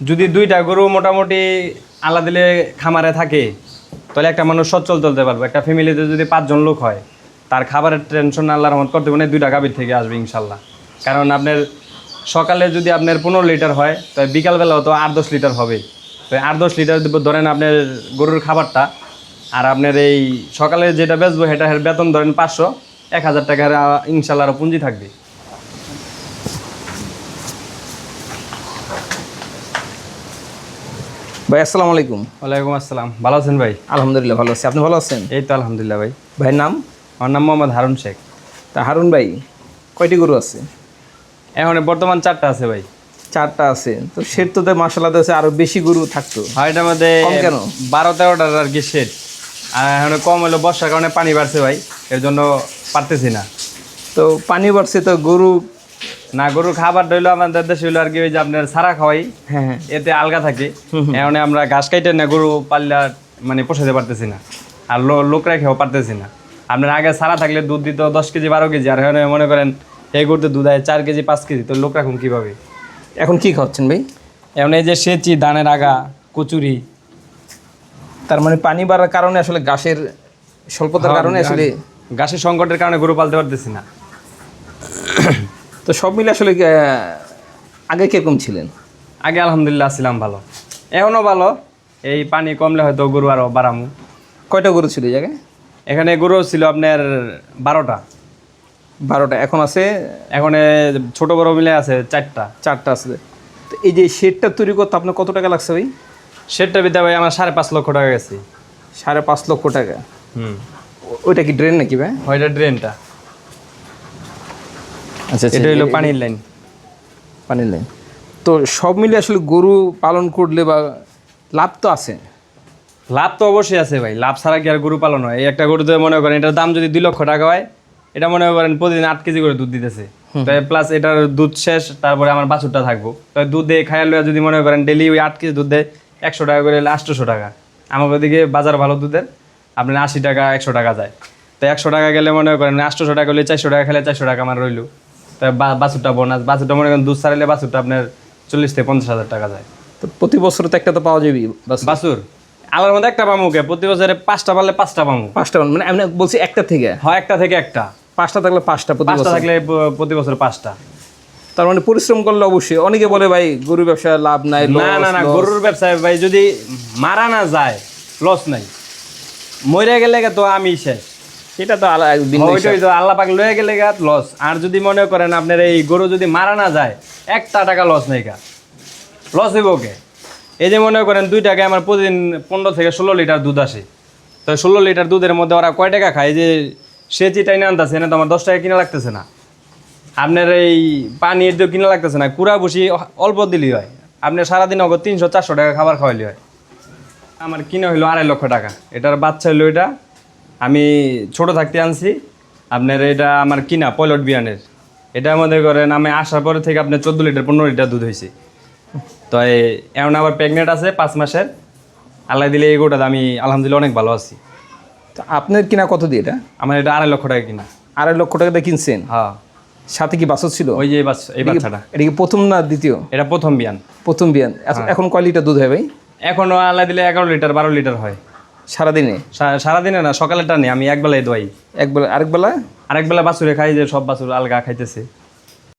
যদি দুইটা গরু মোটামুটি আলাদা দিলে খামারে থাকে, তাহলে একটা মানুষ সচ্ছল চলতে পারবে। একটা ফ্যামিলিতে যদি পাঁচজন লোক হয়, তার খাবারের টেনশন আল্লাহর রহমত করতে মানে দুইটা গাভীর থেকে আসবে ইনশাল্লাহ কারণ আপনার সকালে যদি আপনার পনেরো লিটার হয়, তো বিকালবেলাও তো আট দশ লিটার হবে। তো আট দশ লিটার ধরেন আপনার গরুর খাবারটা, আর আপনার এই সকালে যেটা বেচবো, সেটা বেতন ধরেন পাঁচশো, এক হাজার টাকার ইনশাল্লাহ আরও পুঁজি থাকবে। ভাই আসসালামু আলাইকুম। ওয়ালাইকুম আসসালাম। ভালো আছেন ভাই? আলহামদুলিল্লাহ ভালো আছি। আপনি ভালো আছেন? এই তো আলহামদুলিল্লাহ ভাই। ভাইয়ের নাম? আমার নাম মোহাম্মদ হারুন শেখ। তা হারুন ভাই কয়টি গরু আছে? এখন বর্তমান চারটা আছে ভাই। চারটা আছে। তো সেট তো মাসাল্লাহ আছে আরও বেশি গরু থাকতো। হয় এটার মধ্যে কেন? বারো তেরোটার আর কি শেড আর এখন কম হলো বর্ষার কারণে পানি বাড়ছে ভাই এর জন্য পারতেছি না। তো পানি বাড়ছে তো গরু না গরুর খাবার রইল আমাদের দেশে হইল আর কি ওই যে আপনার সারা খাওয়াই। হ্যাঁ হ্যাঁ। এতে আলগা থাকে। এখন আমরা ঘাস কাইটে না গরু পাল্লা মানে পোষাতে পারতেছি না। আর লোক রেখেও পারতেছি না। আপনার আগে সারা থাকলে দুধ দিত দশ কেজি বারো কেজি। আর এখন মনে করেন এই গরুতে দুধ হয় চার কেজি পাঁচ কেজি। তো লোক রাখুন কীভাবে? এখন কি খাওয়াচ্ছেন ভাই? এখন এই যে সেচি ধানের আগা কচুরি। তার মানে পানি বাড়ার কারণে আসলে ঘাসের স্বল্পতার কারণে আসলে ঘাসের সংকটের কারণে গরু পালতে পারতেছি না। তো সব মিলে আসলে আগে কীরকম ছিলেন? আগে আলহামদুলিল্লাহ ছিলাম ভালো। এখনও ভালো। এই পানি কমলে হয়তো গরু আরও বাড়ামু। কয়টা গরু ছিল এই জায়গায়? এখানে গরু ছিল আপনার বারোটা। বারোটা এখন আছে? এখন ছোট বড় মিলে আছে চারটা। চারটা আছে। তো এই যে শেডটা তৈরি করতে আপনার কত টাকা লাগছে ভাই? শেডটা বিদ্যা ভাই আমার সাড়ে পাঁচ লক্ষ টাকা গেছে। সাড়ে পাঁচ লক্ষ টাকা। হুম। ওইটা কি ড্রেন নাকি ভাই? ওইটা ড্রেনটা। এটা হলো পানির লাইন। পানির লাইন। তো সব মিলে আসলে গরু পালন করলে বা লাভ তো আছে? লাভ তো অবশ্যই আছে ভাই লাভ ছাড়া কি আর গরু পালন হয়? এই একটা গরুতে মনে করেন এটার দাম যদি দুই লক্ষ টাকা হয় এটা মনে করেন প্রতিদিন আট কেজি করে দুধ দিতেছে। প্লাস এটার দুধ শেষ তারপরে আমার বাছুরটা থাকব। তাই দুধ দিয়ে খাইয়া লইয়া যদি মনে করেন ডেলি ওই আট কেজি দুধ দেয় একশো টাকা করে আটশোশো টাকা। আমার ওদিকে বাজার ভালো দুধের আপনার আশি টাকা একশো টাকা যায়। তো একশো টাকা গেলে মনে করেন আটশোশো টাকা হলে চারশো টাকা খেলে চারশো টাকা আমার রইল। বাছুরটা বোনাস বাছুরটা মনে করেন দুধ ছাড়াইলে বাছুরটা আপনার চল্লিশ থেকে পঞ্চাশ হাজার টাকা যায়। তো প্রতি বছর তো একটা তো পাওয়া যাবে বাস বাছুর। আলার মধ্যে একটা পামুকে প্রতি বছরে পাঁচটা পারলে পাঁচটা পামু পাঁচটা মানে আমি বলছি একটা থেকে? হয় একটা থেকে একটা। পাঁচটা থাকলে পাঁচটা প্রতি বছর? থাকলে প্রতি বছর পাঁচটা। তার মানে পরিশ্রম করলে অবশ্যই। অনেকে বলে ভাই গরু ব্যবসায় লাভ নাই না না না গরুর ব্যবসায় ভাই যদি মারা না যায় লস নাই। মরে গেলে তো আমি শেষ। সেটা তো একদিন ওইটাই তো আল্লাহ পাক লয়ে গেলে গা লস আর যদি মনে করেন আপনার এই গরু যদি মারা না যায় একটা টাকা লস নাই গা। লস হইব ওকে এই যে মনে করেন দুই টাকায় আমার প্রতিদিন পনেরো থেকে ষোলো লিটার দুধ আসে। তো ষোলো লিটার দুধের মধ্যে ওরা কয় টাকা খায়? যে সে চিটাই না আনতেছে না তো আমার দশ টাকা কিনা লাগতেছে না। আপনার এই পানির দিয়ে কিনা লাগতেছে না কুড়া বসি অল্প দিলেই হয়। আপনি সারাদিন অগর তিনশো চারশো টাকা খাবার খাওয়াইলে হয়। আমার কিনা হইল আড়াই লক্ষ টাকা। এটার বাচ্চা হইল এটা আমি ছোট থাকতে আনছি। আপনার এটা আমার কিনা পয়লট বিয়ানের। এটা মধ্যে করেন আমি আসার পরে থেকে আপনার চোদ্দ লিটার পনেরো লিটার দুধ হয়েছে। তো এখন আবার প্রেগনেন্ট আছে পাঁচ মাসের। আল্লাহ দিলে এই গোটা আমি আলহামদুলিল্লাহ অনেক ভালো আছি। তো আপনার কিনা কত দিয়ে এটা? আমার এটা আড়াই লক্ষ টাকা কিনা। আড়াই লক্ষ টাকা দিয়ে কিনছেন? হ্যাঁ। সাথে কি বাছর ছিল? ওই যে বাচ্চা এই বাচ্চাটা। এটা কি প্রথম না দ্বিতীয়? এটা প্রথম বিয়ান। প্রথম বিয়ান। এখন- এখন কয় লিটার দুধ হয় ভাই? এখনও আল্লাহ দিলে এগারো লিটার বারো লিটার হয়। সারাদিনে? সারাদিনে না সকালেরটা নেই আমি একবেলায় দোয়াই। একবেলা আরেক বেলা আরেক বেলা বাছুরে খাই যে সব বাছুর আলগা খাইতেছে।